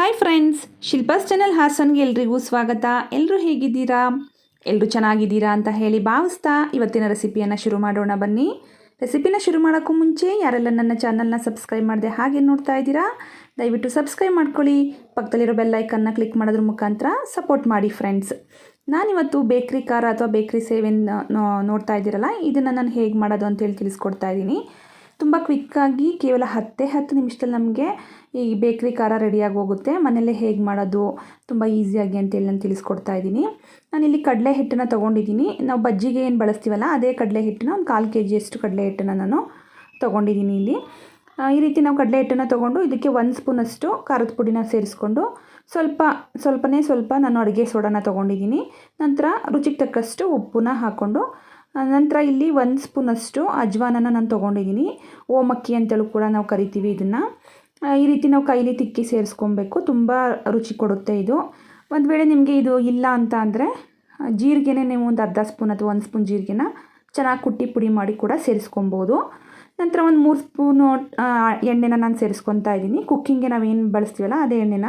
Hi friends Shilpa's channel ಹಾಸನ್ಗೆ ಎಲ್ರಿಗೂ ಸ್ವಾಗತ. ಎಲ್ಲರೂ ಹೇಗಿದ್ದೀರಾ? ಎಲ್ಲರೂ ಚೆನ್ನಾಗಿದ್ದೀರಾ ಅಂತ ಹೇಳಿ ಭಾವಿಸ್ತಾ ಇವತ್ತಿನ ರೆಸಿಪಿಯನ್ನು ಶುರು ಮಾಡೋಣ ಬನ್ನಿ. ರೆಸಿಪಿನ ಶುರು ಮಾಡೋಕ್ಕೂ ಮುಂಚೆ ಯಾರೆಲ್ಲ ನನ್ನ ಚಾನಲ್ನ ಸಬ್ಸ್ಕ್ರೈಬ್ ಮಾಡಿದೆ ಹಾಗೆ ನೋಡ್ತಾ ಇದ್ದೀರಾ, ದಯವಿಟ್ಟು ಸಬ್ಸ್ಕ್ರೈಬ್ ಮಾಡ್ಕೊಳ್ಳಿ. ಪಕ್ಕದಲ್ಲಿರೋ ಬೆಲ್ಲೈಕನ್ನ ಕ್ಲಿಕ್ ಮಾಡೋದ್ರ ಮುಖಾಂತರ ಸಪೋರ್ಟ್ ಮಾಡಿ ಫ್ರೆಂಡ್ಸ್ ನಾನಿವತ್ತು ಬೇಕ್ರಿ ಖಾರ ಅಥವಾ ಬೇಕ್ರಿ ಸೇವೆನ ನೋಡ್ತಾ ಇದ್ದೀರಲ್ಲ, ಇದನ್ನು ನಾನು ಹೇಗೆ ಮಾಡೋದು ಅಂತೇಳಿ ತಿಳಿಸ್ಕೊಡ್ತಾ ಇದ್ದೀನಿ. ತುಂಬ ಕ್ವಿಕ್ಕಾಗಿ ಕೇವಲ ಹತ್ತೇ ಹತ್ತು ನಿಮಿಷದಲ್ಲಿ ನಮಗೆ ಈ ಬೇಕ್ರಿ ಖಾರ ರೆಡಿಯಾಗಿ ಹೋಗುತ್ತೆ. ಮನೆಯಲ್ಲೇ ಹೇಗೆ ಮಾಡೋದು, ತುಂಬ ಈಸಿಯಾಗಿ ಅಂತೇಳಿ ನಾನು ತಿಳಿಸ್ಕೊಡ್ತಾ ಇದ್ದೀನಿ. ನಾನಿಲ್ಲಿ ಕಡಲೆ ಹಿಟ್ಟನ್ನು ತೊಗೊಂಡಿದ್ದೀನಿ. ನಾವು ಬಜ್ಜಿಗೆ ಏನು ಬಳಸ್ತೀವಲ್ಲ, ಅದೇ ಕಡಲೆ ಹಿಟ್ಟನ್ನ ಒಂದು ಕಾಲು ಕೆ ಜಿಯಷ್ಟು ಕಡಲೆ ಹಿಟ್ಟನ್ನು ನಾನು ತೊಗೊಂಡಿದ್ದೀನಿ ಇಲ್ಲಿ. ಈ ರೀತಿ ನಾವು ಕಡಲೆ ಹಿಟ್ಟನ್ನು ತೊಗೊಂಡು ಇದಕ್ಕೆ ಒಂದು ಸ್ಪೂನಷ್ಟು ಖಾರದ ಪುಡಿನ ಸೇರಿಸ್ಕೊಂಡು ಸ್ವಲ್ಪ, ಸ್ವಲ್ಪನೇ ಸ್ವಲ್ಪ ನಾನು ಅಡುಗೆ ಸೋಡಾನ ತೊಗೊಂಡಿದ್ದೀನಿ. ನಂತರ ರುಚಿಗೆ ತಕ್ಕಷ್ಟು ಉಪ್ಪನ್ನ ಹಾಕ್ಕೊಂಡು ನಂತರ ಇಲ್ಲಿ ಒಂದು ಸ್ಪೂನಷ್ಟು ಅಜ್ವಾನನ ನಾನು ತೊಗೊಂಡಿದ್ದೀನಿ ಓಮಕ್ಕಿ ಅಂತೇಳಿ ಕೂಡ ನಾವು ಕರಿತೀವಿ ಇದನ್ನು. ಈ ರೀತಿ ನಾವು ಕೈಲಿ ತಿಕ್ಕಿ ಸೇರಿಸ್ಕೊಬೇಕು. ತುಂಬ ರುಚಿ ಕೊಡುತ್ತೆ ಇದು. ಒಂದು ವೇಳೆ ನಿಮಗೆ ಇದು ಇಲ್ಲ ಅಂತ ಅಂದರೆ ಜೀರಿಗೆನೇ ನೀವು ಒಂದು ಅರ್ಧ ಸ್ಪೂನ್ ಅಥವಾ ಒಂದು ಸ್ಪೂನ್ ಜೀರಿಗೆನ ಚೆನ್ನಾಗಿ ಕುಟ್ಟಿ ಪುಡಿ ಮಾಡಿ ಕೂಡ ಸೇರಿಸ್ಕೊಬೋದು. ನಂತರ ಒಂದು ಮೂರು ಸ್ಪೂನು ಎಣ್ಣೆನ ನಾನು ಸೇರಿಸ್ಕೊತಾ ಇದ್ದೀನಿ ಕುಕ್ಕಿಂಗ್ಗೆ ನಾವೇನು ಬಳಸ್ತೀವಲ್ಲ ಅದೇ ಎಣ್ಣೆನ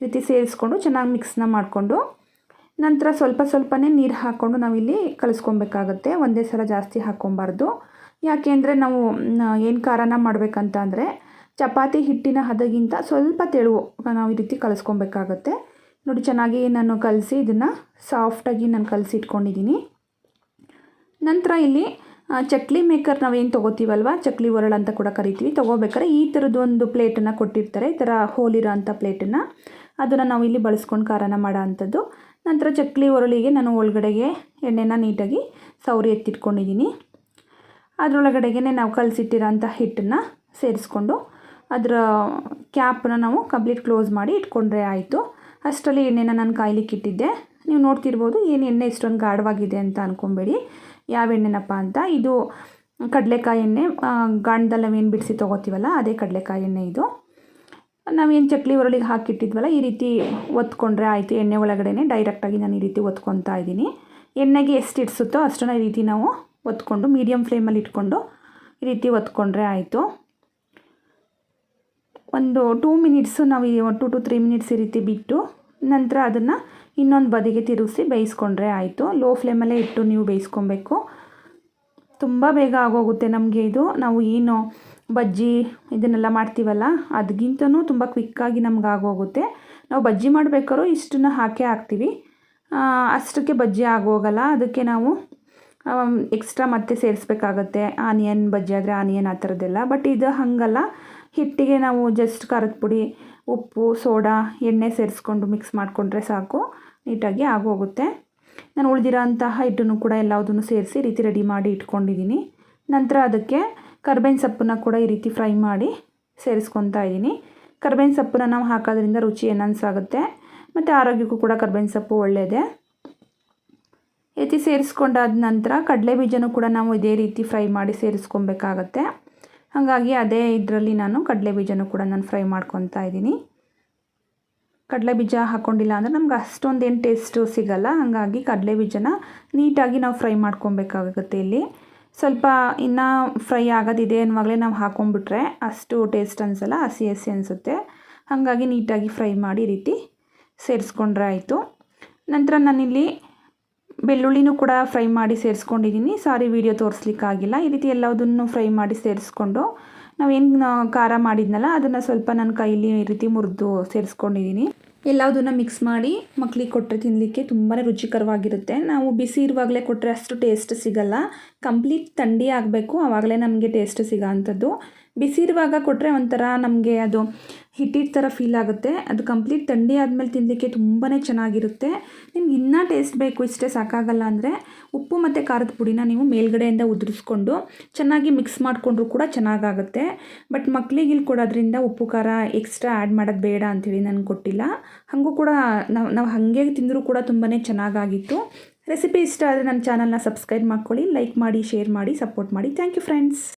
ಈ ರೀತಿ ಸೇರಿಸ್ಕೊಂಡು ಚೆನ್ನಾಗಿ ಮಿಕ್ಸ್ನ ಮಾಡಿಕೊಂಡು ನಂತರ ಸ್ವಲ್ಪ ಸ್ವಲ್ಪನೇ ನೀರು ಹಾಕ್ಕೊಂಡು ನಾವಿಲ್ಲಿ ಕಲಿಸ್ಕೊಬೇಕಾಗತ್ತೆ. ಒಂದೇ ಸಲ ಜಾಸ್ತಿ ಹಾಕ್ಕೊಬಾರ್ದು. ಯಾಕೆ ಅಂದರೆ ನಾವು ಏನು ಖಾರನ ಮಾಡಬೇಕಂತ ಅಂದರೆ ಚಪಾತಿ ಹಿಟ್ಟಿನ ಹದಗಿಂತ ಸ್ವಲ್ಪ ತೆಳು ನಾವು ಈ ರೀತಿ ಕಲಿಸ್ಕೊಬೇಕಾಗತ್ತೆ. ನೋಡಿ, ಚೆನ್ನಾಗಿ ನಾನು ಕಲಸಿ ಇದನ್ನು ಸಾಫ್ಟಾಗಿ ನಾನು ಕಲಸಿ ಇಟ್ಕೊಂಡಿದ್ದೀನಿ ನಂತರ ಇಲ್ಲಿ ಚಕ್ಲಿ ಮೇಕರ್ ನಾವೇನು ತೊಗೋತೀವಲ್ವ? ಚಕ್ಲಿ ಒರಳು ಅಂತ ಕೂಡ ಕರಿತೀವಿ. ತೊಗೋಬೇಕಾದ್ರೆ ಈ ಥರದ್ದು ಒಂದು ಪ್ಲೇಟನ್ನು ಕೊಟ್ಟಿರ್ತಾರೆ. ಈ ಥರ ಹೋಲಿರೋ ಅಂಥ ಪ್ಲೇಟನ್ನು. ಅದನ್ನು ನಾವು ಇಲ್ಲಿ ಬಳಸ್ಕೊಂಡು ಖಾರನ ಮಾಡೋ ಅಂಥದ್ದು. ನಂತರ ಚಕ್ಲಿ ಒರಳಿಗೆ ನಾನು ಒಳಗಡೆಗೆ ಎಣ್ಣೆನ ನೀಟಾಗಿ ಸೌರಿ ಎತ್ತಿಟ್ಕೊಂಡಿದ್ದೀನಿ. ಅದರೊಳಗಡೆಗೆ ನಾವು ಕಲಸಿಟ್ಟಿರೋಂಥ ಹಿಟ್ಟನ್ನು ಸೇರಿಸ್ಕೊಂಡು ಅದರ ಕ್ಯಾಪನ್ನ ನಾವು ಕಂಪ್ಲೀಟ್ ಕ್ಲೋಸ್ ಮಾಡಿ ಇಟ್ಕೊಂಡ್ರೆ ಆಯಿತು. ಅಷ್ಟರಲ್ಲಿ ಎಣ್ಣೆನ ನಾನು ಕಾಯ್ಲಿಕ್ಕೆ ಇಟ್ಟಿದ್ದೆ. ನೀವು ನೋಡ್ತಿರ್ಬೋದು ಏನು ಎಣ್ಣೆ ಇಷ್ಟೊಂದು ಗಾಢವಾಗಿದೆ ಅಂತ ಅಂದ್ಕೊಬೇಡಿ ಯಾವ ಎಣ್ಣೆನಪ್ಪ ಅಂತ? ಇದು ಕಡಲೆಕಾಯಿ ಎಣ್ಣೆ ಗಾಣದಲ್ಲಿ ಏನು ಬಿಡಿಸಿ ತೊಗೋತೀವಲ್ಲ, ಅದೇ ಕಡಲೆಕಾಯಿ ಎಣ್ಣೆ ಇದು. ನಾವೇನು ಚಕ್ಲಿ ಒರಳಿಗೆ ಹಾಕಿಟ್ಟಿದ್ವಲ್ಲ, ಈ ರೀತಿ ಒತ್ಕೊಂಡ್ರೆ ಆಯಿತು, ಎಣ್ಣೆ ಒಳಗಡೆ ಡೈರೆಕ್ಟಾಗಿ ನಾನು ಈ ರೀತಿ ಒತ್ಕೊತಾ ಇದ್ದೀನಿ. ಎಣ್ಣೆಗೆ ಎಷ್ಟು ಇಡಿಸುತ್ತೋ ಅಷ್ಟನ್ನು ಈ ರೀತಿ ನಾವು ಒತ್ಕೊಂಡು ಮೀಡಿಯಮ್ ಫ್ಲೇಮಲ್ಲಿ ಇಟ್ಕೊಂಡು ಈ ರೀತಿ ಒತ್ಕೊಂಡ್ರೆ ಆಯಿತು. ಒಂದು ಟೂ ಮಿನಿಟ್ಸು ನಾವು ಟು ಟು ತ್ರೀ ಮಿನಿಟ್ಸ್ ಈ ರೀತಿ ಬಿಟ್ಟು ನಂತರ ಅದನ್ನು ಇನ್ನೊಂದು ಬದಿಗೆ ತಿರುಗಿಸಿ ಬೇಯಿಸ್ಕೊಂಡ್ರೆ ಆಯಿತು. ಲೋ ಫ್ಲೇಮಲ್ಲೇ ಇಟ್ಟು ನೀವು ಬೇಯಿಸ್ಕೊಬೇಕು. ತುಂಬ ಬೇಗ ಆಗೋಗುತ್ತೆ ನಮಗೆ ಇದು. ನಾವು ಏನು ಬಜ್ಜಿ ಇದನ್ನೆಲ್ಲ ಮಾಡ್ತೀವಲ್ಲ ಅದಕ್ಕಿಂತನೂ ತುಂಬ ಕ್ವಿಕ್ಕಾಗಿ ನಮ್ಗೆ ಆಗೋಗುತ್ತೆ ನಾವು ಬಜ್ಜಿ ಮಾಡಬೇಕಾದ್ರೂ ಇಷ್ಟನ್ನ ಹಾಕೇ ಹಾಕ್ತೀವಿ. ಅಷ್ಟಕ್ಕೆ ಬಜ್ಜಿ ಆಗೋಗಲ್ಲ, ಅದಕ್ಕೆ ನಾವು ಎಕ್ಸ್ಟ್ರಾ ಮತ್ತೆ ಸೇರಿಸ್ಬೇಕಾಗತ್ತೆ. ಆನಿಯನ್ ಬಜ್ಜಿ ಆದರೆ ಆನಿಯನ್ ಆ ಥರದ್ದೆಲ್ಲ ಬಟ್ ಇದು ಹಾಗಲ್ಲ. ಹಿಟ್ಟಿಗೆ ನಾವು ಜಸ್ಟ್ ಖಾರದ ಪುಡಿ, ಉಪ್ಪು, ಸೋಡಾ, ಎಣ್ಣೆ ಸೇರಿಸ್ಕೊಂಡು ಮಿಕ್ಸ್ ಮಾಡಿಕೊಂಡ್ರೆ ಸಾಕು, ನೀಟಾಗಿ ಆಗೋಗುತ್ತೆ. ನಾನು ಉಳಿದಿರೋ ಅಂತಹ ಹಿಟ್ಟನ್ನು ಕೂಡ ಎಲ್ಲದನ್ನು ಸೇರಿಸಿ ರೀತಿ ರೆಡಿ ಮಾಡಿ ಇಟ್ಕೊಂಡಿದ್ದೀನಿ ನಂತರ ಅದಕ್ಕೆ ಕರ್ಬೇವಿನ ಸೊಪ್ಪನ್ನ ಕೂಡ ಈ ರೀತಿ ಫ್ರೈ ಮಾಡಿ ಸೇರಿಸ್ಕೊತಾ ಇದ್ದೀನಿ. ಕರ್ಬೇವಿನ ಸೊಪ್ಪನ್ನ ನಾವು ಹಾಕೋದ್ರಿಂದ ರುಚಿ ಏನನ್ಸಾಗುತ್ತೆ ಮತ್ತು ಆರೋಗ್ಯಕ್ಕೂ ಕೂಡ ಕರ್ಬೇವಿನ ಸೊಪ್ಪು ಒಳ್ಳೆಯದೇ ರೀತಿ ಸೇರಿಸ್ಕೊಂಡಾದ ನಂತರ ಕಡಲೆ ಬೀಜನೂ ಕೂಡ ನಾವು ಇದೇ ರೀತಿ ಫ್ರೈ ಮಾಡಿ ಸೇರಿಸ್ಕೊಬೇಕಾಗತ್ತೆ. ಹಾಗಾಗಿ ಅದೇ ಇದರಲ್ಲಿ ನಾನು ಕಡಲೆ ಬೀಜನೂ ಕೂಡ ನಾನು ಫ್ರೈ ಮಾಡ್ಕೊತಾ ಇದ್ದೀನಿ. ಕಡಲೆ ಬೀಜ ಹಾಕ್ಕೊಂಡಿಲ್ಲ ಅಂದರೆ ನಮ್ಗೆ ಅಷ್ಟೊಂದೇನು ಟೇಸ್ಟು ಸಿಗಲ್ಲ. ಹಾಗಾಗಿ ಕಡಲೆ ಬೀಜನ ನೀಟಾಗಿ ನಾವು ಫ್ರೈ ಮಾಡ್ಕೊಬೇಕಾಗುತ್ತೆ ಇಲ್ಲಿ. ಸ್ವಲ್ಪ ಇನ್ನೂ ಫ್ರೈ ಆಗೋದಿದೆ ಅನ್ನುವಾಗಲೇ ನಾವು ಹಾಕೊಂಡ್ಬಿಟ್ರೆ ಅಷ್ಟು ಟೇಸ್ಟ್ ಅನಿಸಲ್ಲ, ಹಸಿ ಹಸಿ ಅನಿಸುತ್ತೆ. ಹಾಗಾಗಿ ನೀಟಾಗಿ ಫ್ರೈ ಮಾಡಿ ರೀತಿ ಸೇರಿಸ್ಕೊಂಡ್ರೆ ಆಯಿತು. ನಂತರ ನಾನಿಲ್ಲಿ ಬೆಳ್ಳುಳ್ಳಿನೂ ಕೂಡ ಫ್ರೈ ಮಾಡಿ ಸೇರಿಸ್ಕೊಂಡಿದ್ದೀನಿ ಸಾರಿ ವೀಡಿಯೋ ತೋರಿಸ್ಲಿಕ್ಕಾಗಿಲ್ಲ. ಈ ರೀತಿ ಎಲ್ಲದನ್ನು ಫ್ರೈ ಮಾಡಿ ಸೇರಿಸ್ಕೊಂಡು ನಾವೇನು ಖಾರ ಮಾಡಿದ್ನಲ್ಲ, ಅದನ್ನು ಸ್ವಲ್ಪ ನನ್ನ ಕೈಲಿ ಈ ರೀತಿ ಮುರಿದು ಸೇರಿಸ್ಕೊಂಡಿದ್ದೀನಿ ಎಲ್ಲದನ್ನು ಮಿಕ್ಸ್ ಮಾಡಿ ಮಕ್ಕಳಿಗೆ ಕೊಟ್ಟರೆ ತಿನ್ನಲಿಕ್ಕೆ ತುಂಬಾ ರುಚಿಕರವಾಗಿರುತ್ತೆ. ನಾವು ಬಿಸಿ ಇರುವಾಗಲೇ ಕೊಟ್ಟರೆ ಅಷ್ಟು ಟೇಸ್ಟ್ ಸಿಗಲ್ಲ. ಕಂಪ್ಲೀಟ್ ಥಂಡಿ ಆಗಬೇಕು ಆವಾಗಲೇ ನಮಗೆ ಟೇಸ್ಟ್ ಸಿಗೋ ಬಿಸಿ ಇರುವಾಗ ಕೊಟ್ಟರೆ ಒಂಥರ ನಮಗೆ ಅದು ಹಿಟ್ಟಿಟ್ಟು ಥರ ಫೀಲ್ ಆಗುತ್ತೆ. ಅದು ಕಂಪ್ಲೀಟ್ ಥಂಡಿ ಆದಮೇಲೆ ತಿನ್ನಲಿಕ್ಕೆ ತುಂಬಾ ಚೆನ್ನಾಗಿರುತ್ತೆ. ನಿಮ್ಗೆ ಇನ್ನೂ ಟೇಸ್ಟ್ ಬೇಕು, ಇಷ್ಟೇ ಸಾಕಾಗಲ್ಲ ಅಂದರೆ ಉಪ್ಪು ಮತ್ತು ಖಾರದ ಪುಡಿನ ನೀವು ಮೇಲ್ಗಡೆಯಿಂದ ಉದುರಿಸ್ಕೊಂಡು ಚೆನ್ನಾಗಿ ಮಿಕ್ಸ್ ಮಾಡಿಕೊಂಡ್ರು ಕೂಡ ಚೆನ್ನಾಗಾಗುತ್ತೆ. ಬಟ್ ಮಕ್ಕಳಿಗೆ ಇಲ್ಲಿ ಕೊಡೋದ್ರಿಂದ ಉಪ್ಪು, ಖಾರ ಎಕ್ಸ್ಟ್ರಾ ಆ್ಯಡ್ ಮಾಡೋದು ಬೇಡ ಅಂಥೇಳಿ ನನಗೆ ಕೊಟ್ಟಿಲ್ಲ ಹಾಗೂ ಕೂಡ ನಾವು ನಾವು ಹಾಗೆ ತಿಂದರೂ ಕೂಡ ತುಂಬಾ ಚೆನ್ನಾಗಾಗಿತ್ತು. ರೆಸಿಪಿ ಇಷ್ಟ ಆದರೆ ನನ್ನ ಚಾನಲ್ನ ಸಬ್ಸ್ಕ್ರೈಬ್ ಮಾಡ್ಕೊಳ್ಳಿ ಲೈಕ್ ಮಾಡಿ ಶೇರ್ ಮಾಡಿ ಸಪೋರ್ಟ್ ಮಾಡಿ. Thank you friends